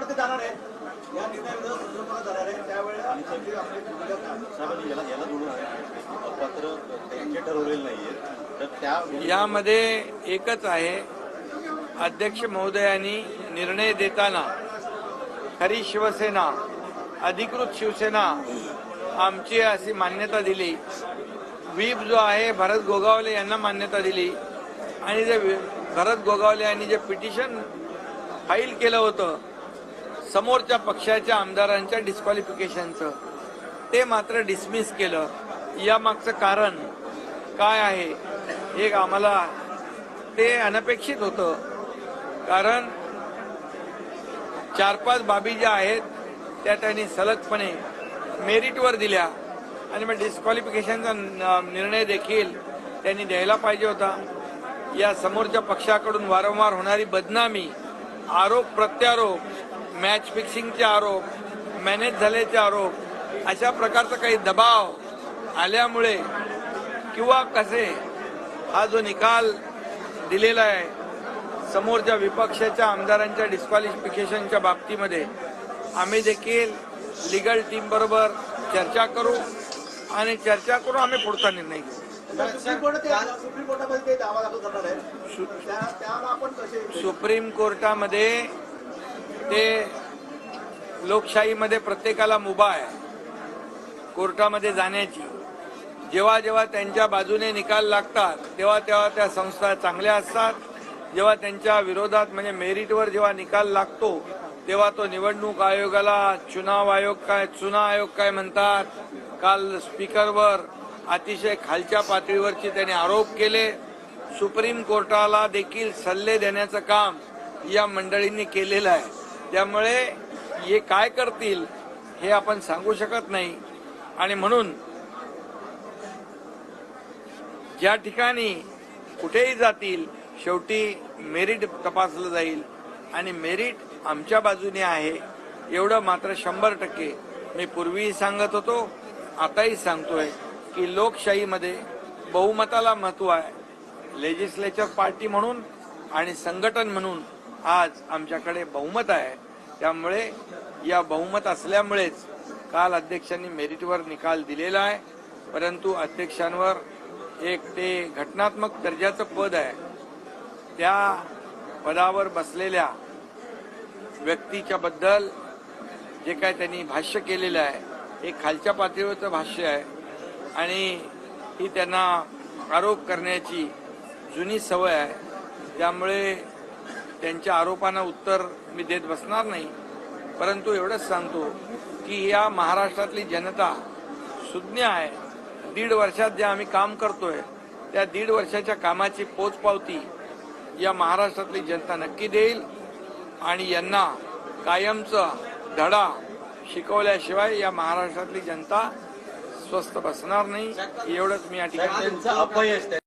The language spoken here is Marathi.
कोर्टात जाणार आहे. या निर्णयाविरोधात जाणार आहे. त्यावेळेला पात्र त्यांचे ठरवलेले नाहीये. तर त्या यामध्ये एकच आहे. अध्यक्ष महोदयांनी निर्णय देताना खरी शिवसेना अधिकृत शिवसेना आमची अशी मान्यता दिली. व्हीप जो आहे भरत गोगावले यांना मान्यता दिली. आणि जे भरत गोगावले यांनी जे पिटिशन फाईल केलं होतं समोरच्या पक्षाच्या आमदारांच्या डिस्क्वालिफिकेशनचं ते मात्र डिसमिस केलं. यामागचं कारण काय आहे हे आम्हाला ते अनपेक्षित होतं. कारण चार पाच बाबी ज्या आहेत त्या त्यांनी सलगपणे मेरिटवर दिल्या. आणि मग डिस्क्वालिफिकेशनचा निर्णय देखील त्यांनी द्यायला पाहिजे होता. या समोरच्या पक्षाकडून वारंवार होणारी बदनामी आरोप प्रत्यारोप मॅच फिक्सिंगचे आरोप मॅनेज झाल्याचे आरोप अशा प्रकारचा काही दबाव आल्यामुळे किंवा कसे हा जो निकाल दिलेला आहे समोरच्या विपक्षाच्या आमदारांच्या डिस्क्वालिफिकेशनच्या बाबतीमध्ये आम्ही देखील लिगल टीम बरोबर चर्चा करू आणि चर्चा करून आम्ही पुढचा निर्णय घेऊ. सुप्रीम कोर्टामध्ये ते लोकशाहीमध्ये प्रत्येकाला मुभा आहे. कोर्टामध्ये जाण्याची. जेव्हा जेव्हा त्यांच्या बाजूने निकाल लागतात तेव्हा तेव्हा त्या संस्था चांगल्या असतात. जेव्हा त्यांच्या विरोधात म्हणजे मेरिटवर जेव्हा निकाल लागतो तेव्हा तो निवडणूक आयोगाला चुनाव आयोग काय चुना आयोग काय म्हणतात. काल स्पीकरवर अतिशय खालच्या पातळीवरचे त्यांनी आरोप केले. सुप्रीम कोर्टाला देखील सल्ले देण्याचं काम या मंडळींनी केलेलं आहे. त्यामुळे हे काय करतील हे आपण सांगू शकत नाही. आणि म्हणून ज्या ठिकाणी कुठेही जातील शेवटी मेरिट तपासलं जाईल. आणि मेरिट आमच्या बाजूने आहे एवढं मात्र शंभर टक्के. मी पूर्वीही सांगत होतो आताही सांगतोय की लोकशाहीमध्ये बहुमताला महत्त्व आहे. लेजिस्लेचर पार्टी म्हणून आणि संघटन म्हणून आज आमच्याकडे बहुमत आहे. त्यामुळे या बहुमत असल्यामुळेच काल अध्यक्षांनी मेरिटवर निकाल दिलेला आहे. परंतु अध्यक्षांवर एक ते घटनात्मक दर्जाचं पद आहे. त्या पदावर बसलेल्या व्यक्तीच्या बद्दल जे काय त्यांनी भाष्य केलेलं आहे हे खालच्या पातळीवरचं भाष्य आहे. आणि ही त्यांना आरोप करण्याची जुनी सवय आहे. त्यामुळे त्यांच्या आरोपांना उत्तर मी देत बसणार नाही. परंतु एवढंच सांगतो की या महाराष्ट्रातली जनता सुज्ञ आहे. दीड वर्षात जे आम्ही काम करतोय त्या दीड वर्षाच्या कामाची पोचपावती या महाराष्ट्रातली जनता नक्की देईल आणि यांना कायमचा धडा शिकवल्याशिवाय या महाराष्ट्रातली जनता स्वस्थ बसणार नाही. एवढंच मी या ठिकाणी